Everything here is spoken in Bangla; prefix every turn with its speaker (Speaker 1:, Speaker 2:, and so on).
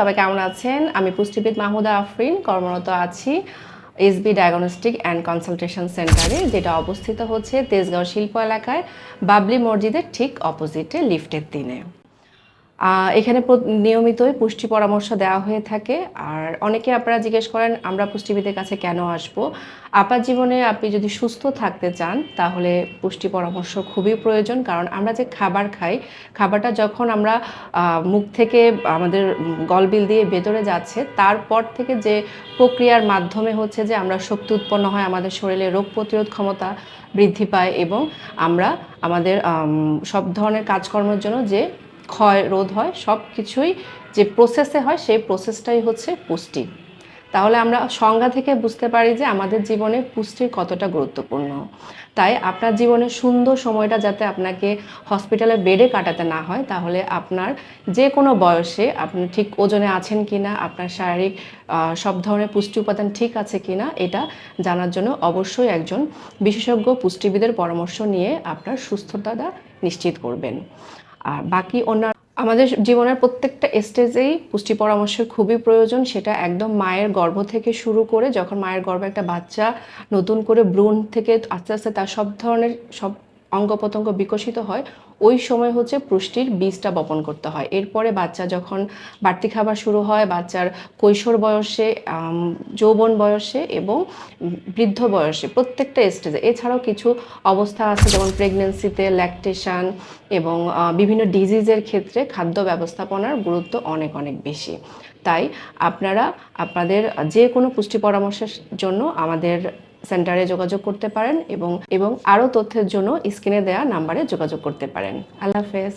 Speaker 1: সবাই কেমন আছেন? আমি পুষ্টিবিদ মাহমুদা আফরিন, কর্মরত আছি এসবি ডায়াগনস্টিক অ্যান্ড কনসালটেশন সেন্টারে যেটা অবস্থিত হচ্ছে তেজগাঁও শিল্প এলাকায় বাবলি মসজিদের ঠিক অপোজিটে লিফটের দিনে। এখানে নিয়মিতই পুষ্টি পরামর্শ দেওয়া হয়ে থাকে। আর অনেকে আপনারা জিজ্ঞেস করেন, আমরা পুষ্টিবিদের কাছে কেন আসব? আপার জীবনে আপনি যদি সুস্থ থাকতে চান, তাহলে পুষ্টি পরামর্শ খুবই প্রয়োজন। কারণ আমরা যে খাবার খাই, খাবারটা যখন আমরা মুখ থেকে আমাদের গলবিল দিয়ে ভেতরে যাচ্ছে, তারপর থেকে যে প্রক্রিয়ার মাধ্যমে হচ্ছে যে আমরা শক্তি উৎপন্ন হয়, আমাদের শরীরে রোগ প্রতিরোধ ক্ষমতা বৃদ্ধি পায় এবং আমরা আমাদের সব ধরনের কাজকর্মের জন্য যে ক্ষয় রোধ হয় সব কিছুই যে প্রসেসে হয়, সেই প্রসেসটাই হচ্ছে পুষ্টি। তাহলে আমরা সংজ্ঞা থেকে বুঝতে পারি যে আমাদের জীবনে পুষ্টির কতটা গুরুত্বপূর্ণ। তাই আপনার জীবনে সুন্দর সময়টা যাতে আপনাকে হসপিটালে বেডে কাটাতে না হয়, তাহলে আপনার যে কোনো বয়সে আপনি ঠিক ওজনে আছেন কিনা, আপনার শারীরিক সব ধরনের পুষ্টি উপাদান ঠিক আছে কি না এটা জানার জন্য অবশ্যই একজন বিশেষজ্ঞ পুষ্টিবিদের পরামর্শ নিয়ে আপনার সুস্থতাটা নিশ্চিত করবেন। আর বাকি অন্য আমাদের জীবনের প্রত্যেকটা স্টেজেই পুষ্টি পরামর্শের খুবই প্রয়োজন, সেটা একদম মায়ের গর্ভ থেকে শুরু করে যখন মায়ের গর্ভে একটা বাচ্চা নতুন করে ব্রুন থেকে আস্তে আস্তে তার সব ধরনের সব অঙ্গ প্রত্যঙ্গ বিকশিত হয়, ওই সময় হচ্ছে পুষ্টির বীজটা বপন করতে হয়। এরপরে বাচ্চা যখন বাড়তি খাবার শুরু হয়, বাচ্চার কৈশোর বয়সে যৌবন বয়সে এবং বৃদ্ধ বয়সে, প্রত্যেকটা স্টেজে এছাড়াও কিছু অবস্থা আছে, যেমন প্রেগনেন্সিতে ল্যাকটেশন এবং বিভিন্ন ডিজিজের ক্ষেত্রে খাদ্য ব্যবস্থাপনার গুরুত্ব অনেক অনেক বেশি। তাই আপনারা, আপনাদের যে কোনো পুষ্টি পরামর্শের জন্য আমাদের সেন্টারে যোগাযোগ করতে পারেন এবং এবং আরও তথ্যের জন্য স্ক্রিনে দেওয়া নাম্বারে যোগাযোগ করতে পারেন। আল্লাহ হাফেজ।